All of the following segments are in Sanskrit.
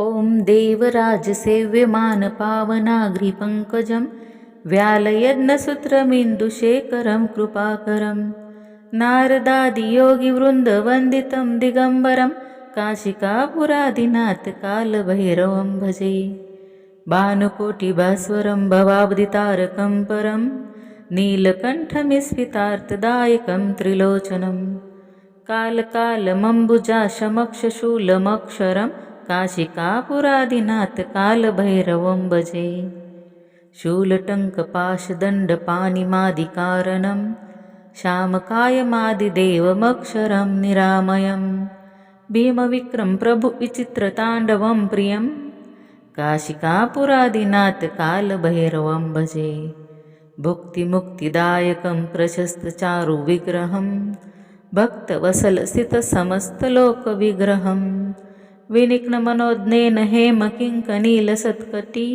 ॐ देवराजसेव्यमानपावनाघ्रिपङ्कजं व्यालयज्ञसूत्रमिन्दुशेखरं कृपाकरं नारदादियोगिवृन्दवन्दितं दिगम्बरं काशिकापुरादिनाथकालभैरवं भजे भानुकोटिभास्वरं भवाब्दितारकं परं नीलकण्ठमिस्फितार्थदायकं त्रिलोचनं कालकालमम्बुजाशमक्षशूलमक्षरं काशिकापुरादिनाथकालभैरवं भजे। शूलटङ्कपाशदण्डपानिमादिकारणं श्यामकायमादिदेवमक्षरं निरामयं। भीमविक्रं प्रभुविचित्रताण्डवं प्रियं। काशिकापुरादिनाथकालभैरवं भजे। भुक्तिमुक्तिदायकं प्रशस्तचारुविग्रहं। भक्तवसलसितसमस्तलोकविग्रहम् विनिघ्नमनोज्ञेन हेमकिङ्कनीलसत्कटी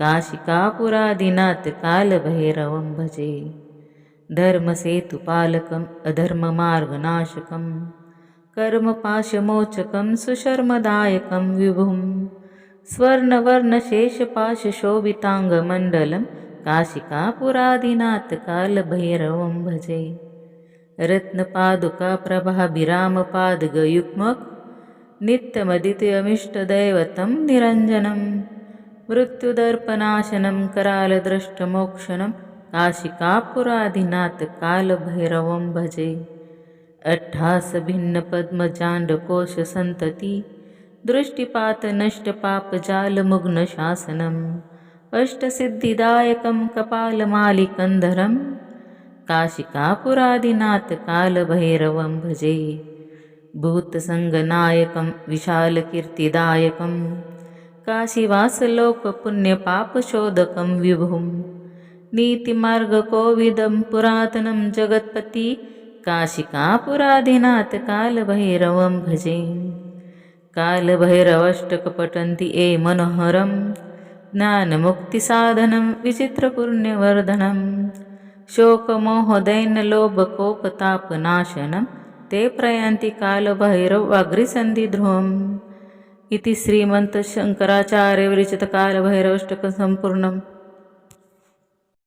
काशिकापुरादिनाथकालभैरवं भजे। धर्मसेतुपालकम् अधर्ममार्गनाशकं कर्मपाशमोचकं सुशर्मदायकं विभुं स्वर्णवर्णशेषपाशशोभिताङ्गमण्डलं काशिकापुरादिनाथकालभैरवं भजे। रत्नपादुकाप्रभाभिरामपादगयुग्मक् नित्यमदित्यमिष्टदैवतं निरञ्जनं मृत्युदर्पनाशनं करालद्रष्टमोक्षणं काशिकापुरादिनाथकालभैरवं भजे। अट्ठासभिन्नपद्मजाण्डकोशसन्तति दृष्टिपातनष्टपापजालमुग्नशासनम् अष्टसिद्धिदायकं कपालमालिकन्धरं काशिकापुरादिनाथकालभैरवं भजे भूतसङ्गनायकं विशालकीर्तिदायकं काशीवासलोकपुण्यपापशोधकं विभुं। नीतिमार्गकोविदं पुरातनं जगत्पति काशिकापुरादिनाथकालभैरवं भजे। कालभैरवष्टकपठन्ति ए मनोहरं ज्ञानमुक्तिसाधनं विचित्रपुण्यवर्धनं। शोकमोहदैन्यलोभकोपतापनाशनं ते प्रयांती काल भैरव वाघ्रिसन्धिध्रुवम् इति श्रीमन्तशङ्कराचार्यविरचितकालभैरवष्टकसम्पूर्णम्